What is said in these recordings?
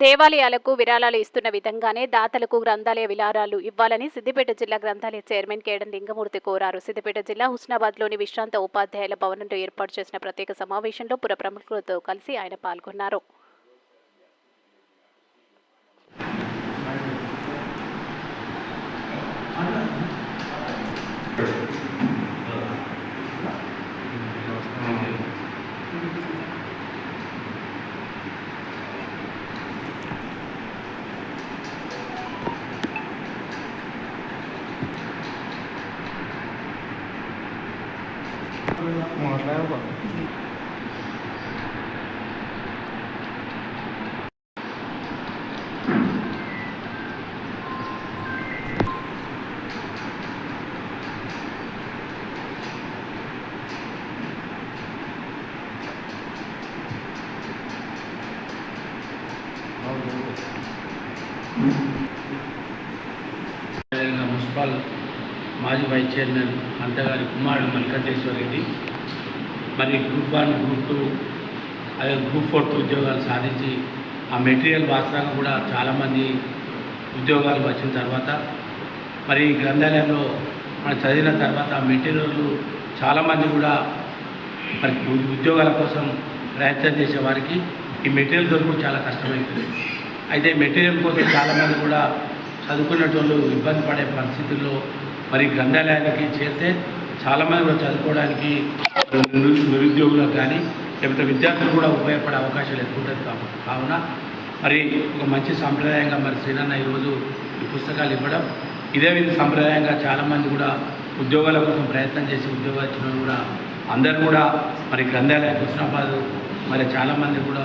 దేవాలయాలకు విరాళాలు ఇస్తున్న విధంగానే దాతలకు గ్రంథాలయ విరాళాలు ఇవ్వాలని సిద్దిపేట జిల్లా గ్రంథాలయ చైర్మన్ కేడన్ లింగమూర్తి కోరారు. సిద్దిపేట జిల్లా హుస్నాబాద్లోని విశ్రాంత ఉపాధ్యాయుల భవనంలో ఏర్పాటు చేసిన ప్రత్యేక సమావేశంలో పుర ప్రముఖులతో కలిసి ఆయన పాల్గొన్నారు. మున్సిపల్ మాజీ వైస్ చైర్మన్ అంతగారి కుమారుడు మల్లికార్జేశ్వర రెడ్డి మరి గ్రూప్ వన్ గ్రూప్ టూ అదే గ్రూప్ ఫోర్త్ ఉద్యోగాలు సాధించి ఆ మెటీరియల్ వాస్తవంగా కూడా చాలామంది ఉద్యోగాలు వచ్చిన తర్వాత మరి గ్రంథాలయంలో మనం చదివిన తర్వాత ఆ మెటీరియల్ చాలామంది కూడా మరి ఉద్యోగాల కోసం ప్రయత్నం చేసే వారికి ఈ మెటీరియల్ దొరకడం చాలా కష్టమవుతుంది అయితే మెటీరియల్ కోసం చాలామంది కూడా చదువుకునేటోళ్ళు ఇబ్బంది పడే పరిస్థితుల్లో మరి గ్రంథాలయాలకి చేరితే చాలామంది చదువుకోవడానికి నిరుద్యోగులకు కానీ లేకపోతే విద్యార్థులు కూడా ఉపయోగపడే అవకాశాలు ఎక్కువ ఉంటుంది కాబట్టి కావున మరి ఒక మంచి సాంప్రదాయంగా మరి శ్రీనన్న ఈరోజు ఈ పుస్తకాలు ఇవ్వడం. ఇదే విధ సాంప్రదాయంగా చాలామంది కూడా ఉద్యోగాల కోసం ప్రయత్నం చేసి ఉద్యోగాలు ఇచ్చిన కూడా అందరూ కూడా మరి గ్రంథాలయ కృష్ణాబాద్ మరి చాలామంది కూడా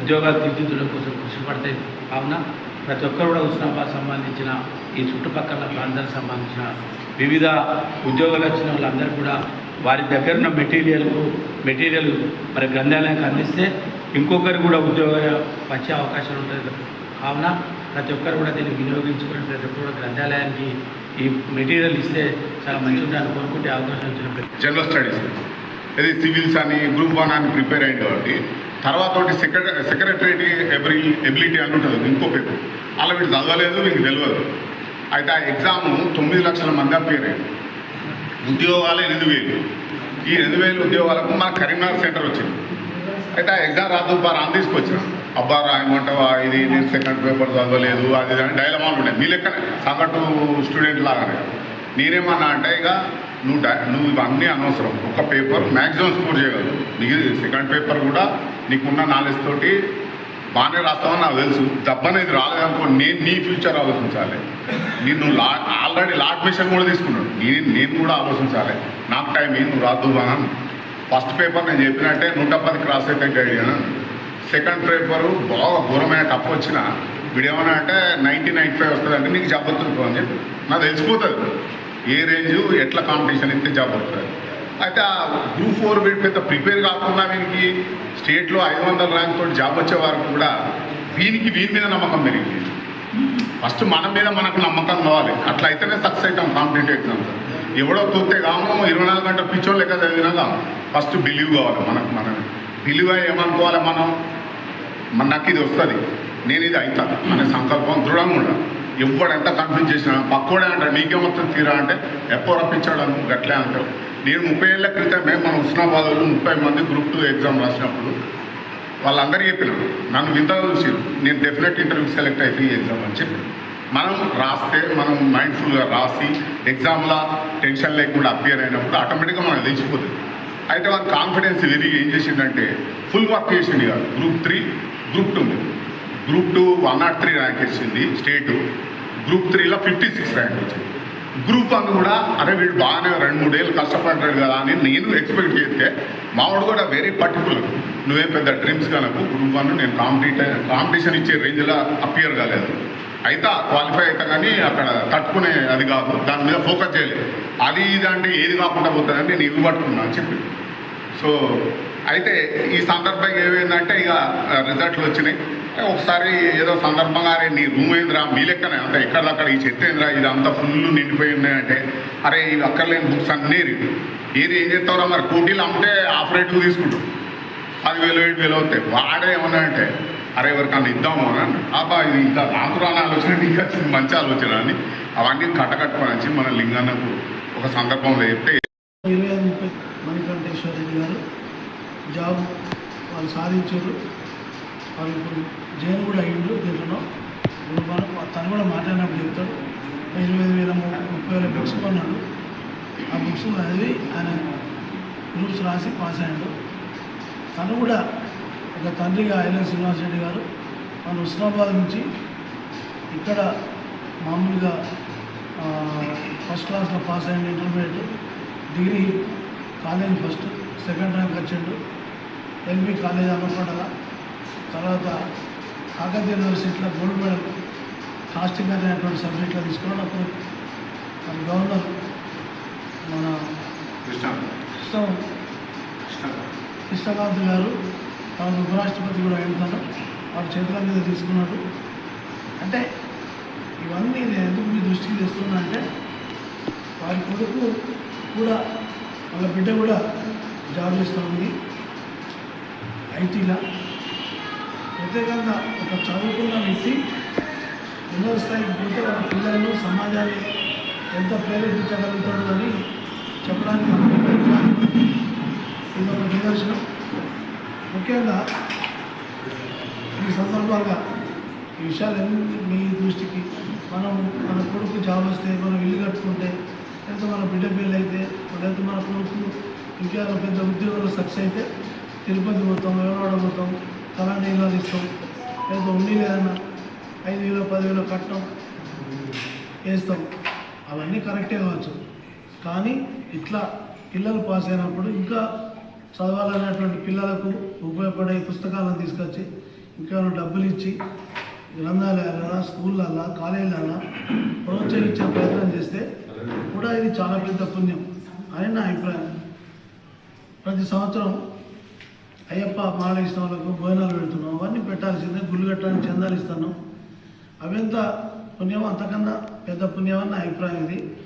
ఉద్యోగాలు తీర్చిదిద్దడం కోసం కృషి పడతాయి. కావున ప్రతి ఒక్కరు కూడా హుస్నాబాద్ సంబంధించిన ఈ చుట్టుపక్కల ప్రాంతానికి సంబంధించిన వివిధ ఉద్యోగాలు వచ్చిన వాళ్ళందరూ కూడా వారి దగ్గర ఉన్న మెటీరియల్ మెటీరియల్ మరి గ్రంథాలయానికి అందిస్తే ఇంకొకరు కూడా ఉద్యోగం వచ్చే అవకాశం ఉంటుంది కావున ప్రతి ఒక్కరు కూడా దీన్ని వినియోగించుకుని ప్రతి ఒక్కరు కూడా గ్రంథాలయానికి ఈ మెటీరియల్ ఇస్తే చాలా మంచిగా ఉంటాయని కోరుకుంటే అవకాశం ఇచ్చిన జనరల్ స్టడీస్ అది సివిల్స్ అని గ్రూప్ వన్ అని ప్రిపేర్ అయింది కాబట్టి తర్వాత ఒకటి సెక్రటరీ సెక్రటరీ ఎబిలి ఎబిలిటీ అని ఉంటుంది. ఇంకో పేపర్ అలా వీడు చదవలేదు వీనికి తెలియదు అయితే ఆ ఎగ్జామ్ తొమ్మిది లక్షల మంది పేరే ఉద్యోగాలు ఎనిమిది వేలు. ఈ ఎనిమిది వేలు ఉద్యోగాలకు మన కరీంనగర్ సెంటర్ వచ్చింది. అయితే ఆ ఎగ్జామ్ రాదు బా రాని తీసుకొచ్చిన. అబ్బా రాయమంటావా ఇది నేను సెకండ్ పేపర్ చదవలేదు అది అని డైలమాలు ఉండే మీ లెక్క సగటు స్టూడెంట్ లాగానే. నేనేమన్నా అంటే ఇక నువ్వు నువ్వు ఇవన్నీ అనవసరం. ఒక పేపర్ మ్యాక్సిమం స్కోర్ చేయగలవు. నీకు సెకండ్ పేపర్ కూడా నీకున్న నాలెడ్జ్ తోటి బాగానే రాస్తావని నాకు తెలుసు. దెబ్బనేది రాలేదనుకో నేను నీ ఫ్యూచర్ ఆలోచించాలి. నేను లా ఆల్రెడీ లా అడ్మిషన్ కూడా తీసుకున్నాడు. నేను నేను కూడా ఆలోచించాలి. నాకు టైం ఏం నువ్వు రాద్దు అని ఫస్ట్ పేపర్ నేను చెప్పినట్టే నూట పది క్రాస్ అయితే గైడ్ సెకండ్ పేపరు బాగా ఘోరమైన టప్ వచ్చిన వీడేమన్నా అంటే నైంటీ నైన్ ఫైవ్ వస్తుంది అంటే నీకు జాబ్ వస్తుంది అని చెప్పి. నాకు తెలిసిపోతుంది. ఏ రేంజ్ ఎట్లా కాంపిటీషన్ ఇస్తే జాబ్ వస్తుంది. అయితే ఆ గ్రూప్ ఫోర్ వీడి పెద్ద ప్రిపేర్ కాకుండా వీనికి స్టేట్లో ఐదు వందల ర్యాంక్ తోటి జాబ్ వచ్చే వారికి కూడా వీనికి వీరి మీద నమ్మకం పెరిగింది. ఫస్ట్ మన మీద మనకు నమ్మకం కావాలి. అట్లా అయితేనే సక్సెస్ అవుతాం కాంపిటేటివ్ ఎగ్జామ్స్ ఎవడో తూస్తే కాము ఇరవై నాలుగు గంటల పిచ్చోళ్ళు లెక్క చదివినా ఫస్ట్ బిలీవ్ కావాలి మనకు మనం బిలీవ్ అయ్యి ఏమనుకోవాలి మనం? మన నాకు ఇది వస్తుంది. నేను ఇది అవుతా అనే సంకల్పం దృఢంగా ఉండాలి. ఎవడు ఎంత కన్ఫ్యూజ్ చేసినా పక్కోడే అంటాడు నీకేమొస్తుంది తీరా? అంటే ఎప్పుడు రప్పించాడు అను గట్లే అంటారు నేను ముప్పై ఏళ్ళ క్రితమే మన ఉస్నాబాద్ వాళ్ళు ముప్పై మంది గ్రూప్ టూ ఎగ్జామ్ రాసినప్పుడు వాళ్ళందరికీ చెప్పినారు నన్ను వింతగా చూసి నేను డెఫినెట్ ఇంటర్వ్యూ సెలెక్ట్ అయితే ఈ ఎగ్జామ్ అని చెప్పి మనం రాస్తే మనం మైండ్ఫుల్గా రాసి ఎగ్జామ్లో టెన్షన్ లేకుండా అపియర్ అయినప్పుడు ఆటోమేటిక్గా మనం తెలిసిపోతుంది. అయితే వాళ్ళ కాన్ఫిడెన్స్ విరిగి ఏం చేసిందంటే ఫుల్ వర్క్ చేసింది కాదు group three group two group two one not three rank వచ్చింది స్టేటు గ్రూప్ త్రీలో ఫిఫ్టీ సిక్స్ ర్యాంక్ వచ్చింది. గ్రూప్ అని కూడా అరే వీడు బాగానే రెండు మూడేళ్ళు కష్టపడ్డాడు కదా అని నేను ఎక్స్పెక్ట్ చేస్తే మావాడు కూడా వెరీ పర్టికులర్ నువ్వేం పెద్ద డ్రీమ్స్ కనుక గ్రూప్ వన్ నేను కాంపిటీ కాంపిటీషన్ ఇచ్చే రేంజ్లో అపియర్ కాలేదు. అయితే క్వాలిఫై అవుతా కానీ అక్కడ తట్టుకునే అది కాదు. దాని మీద ఫోకస్ చేయలేదు. అది ఇది అంటే ఏది కాకుండా పోతుందని నేను ఇవి పట్టుకున్నా అని చెప్పి. సో అయితే ఈ సందర్భంగా ఏమైందంటే ఇక రిజల్ట్లు వచ్చినాయి. ఒకసారి ఏదో సందర్భంగా అరే నీ రూమ్ ఏందిరా మీ లెక్కనే. అంత ఎక్కడక్కడ ఈ చెత్త ఏందిరా ఇది అంతా ఫుల్ నిండిపోయి ఉన్నాయంటే అరే ఇవి అక్కర్లేని బుక్స్ అన్నీ ఏరి ఏది ఏం చేస్తావురా మరి? కోటీలు అమ్మితే ఆఫ్ రేట్కు తీసుకుంటాం పదివేలు ఏడు వేలు అవుతాయి. వాడే ఏమన్నా అంటే అరే ఎవరికన్నా ఇద్దాము అని అబ్బా ఇది ఇంకా నాకు ఆలోచన నీకు వచ్చింది. మంచి ఆలోచన అని. అవన్నీ కట్టకట్టుకొని వచ్చి మన లింగన్నకు ఒక సందర్భంలో చెప్తే ఇరవై ముప్పై మణికంఠేశ్వర రెడ్డి గారు జాబ్ వాళ్ళు సాధించారు. వాళ్ళు ఇప్పుడు జైలు కూడా అయ్యిండు దీంట్లో తను కూడా మాట్లాడినప్పుడు చెప్తాడు. ఎనిమిది వేల ముప్పై వేల బుక్స్ కొన్నాడు. ఆ బుక్స్ చదివి ఆయన గ్రూప్స్ రాసి పాస్ అయ్యాడు. తను కూడా ఒక తండ్రిగా ఐలన్ శ్రీనివాస్ రెడ్డి గారు మన హుస్నాబాద్ నుంచి ఇక్కడ మామూలుగా ఫస్ట్ క్లాస్లో పాస్ అయ్యింది intermediate degree college first second rank వచ్చిండు. ఎల్బీ కాలేజ్ అన్నపడగా తర్వాత కాకతీయ యూనివర్సిటీలో గోల్డ్ మెడల్ కాస్టింగ్ అనేటువంటి సబ్జెక్ట్లో తీసుకున్నాడు. అప్పుడు మన గవర్నర్ మన కృష్ణ. కృష్ణ కృష్ణకాంత్ గారు తర్వాత ఉపరాష్ట్రపతి కూడా వెళ్తాను వాడు చేతుల మీద తీసుకున్నాడు. అంటే ఇవన్నీ నేను ఎందుకు మీ దృష్టికి తెస్తున్నా అంటే వారి కొడుకు కూడా వాళ్ళ బిడ్డ కూడా జాబ్ చేస్తుంది ఐటీలో. ప్రత్యేకంగా ఒక చదువుకున్న వ్యక్తి ఎన్నో స్థాయికి పోతే వాళ్ళ పిల్లలను సమాజాన్ని ఎంత ప్రేరేపించగలుగుతాడు అని చెప్పడానికి ఇది ఒక నిదర్శనం. ముఖ్యంగా ఈ సందర్భంగా ఈ విషయాలన్నీ మీ దృష్టికి మనం మన కొడుకు జాబ్ వస్తే మనం ఇల్లు కట్టుకుంటే ఎంత మన బిడ్డ పెళ్ళి అయితే లేదా మన కొడుకు ఇంకా పెద్ద ఉద్యోగంలో సక్సెస్ అయితే తిరుపతి పోతాం విజయవాడ పోతాం తలాంటి ఇల్లు ఇస్తాం లేదా ఉండి లేదన్నా ఐదు వేలు పదివేలు కట్టడం వేస్తాం. అవన్నీ కరెక్టే కావచ్చు. కానీ ఇట్లా పిల్లలు పాస్ అయినప్పుడు ఇంకా చదవాలనేటువంటి పిల్లలకు ఉపయోగపడే పుస్తకాలను తీసుకొచ్చి ఇంకా డబ్బులు ఇచ్చి గ్రంథాలయాలన్నా స్కూళ్ళల్లో కాలేజీలన్నా ప్రోత్సహించే ప్రయత్నం చేస్తే కూడా ఇది చాలా పెద్ద పుణ్యం అని నా అభిప్రాయం. ప్రతి సంవత్సరం అయ్యప్ప మాల ఇచ్చిన వాళ్ళకు భోజనాలు పెడుతున్నాం. అవన్నీ పెట్టాల్సిందే. గుళ్ళు కట్టడానికి చందాలు ఇస్తున్నాం. అవింత పుణ్యం అంతకన్నా పెద్ద పుణ్యం అన్న అభిప్రాయం ఇది.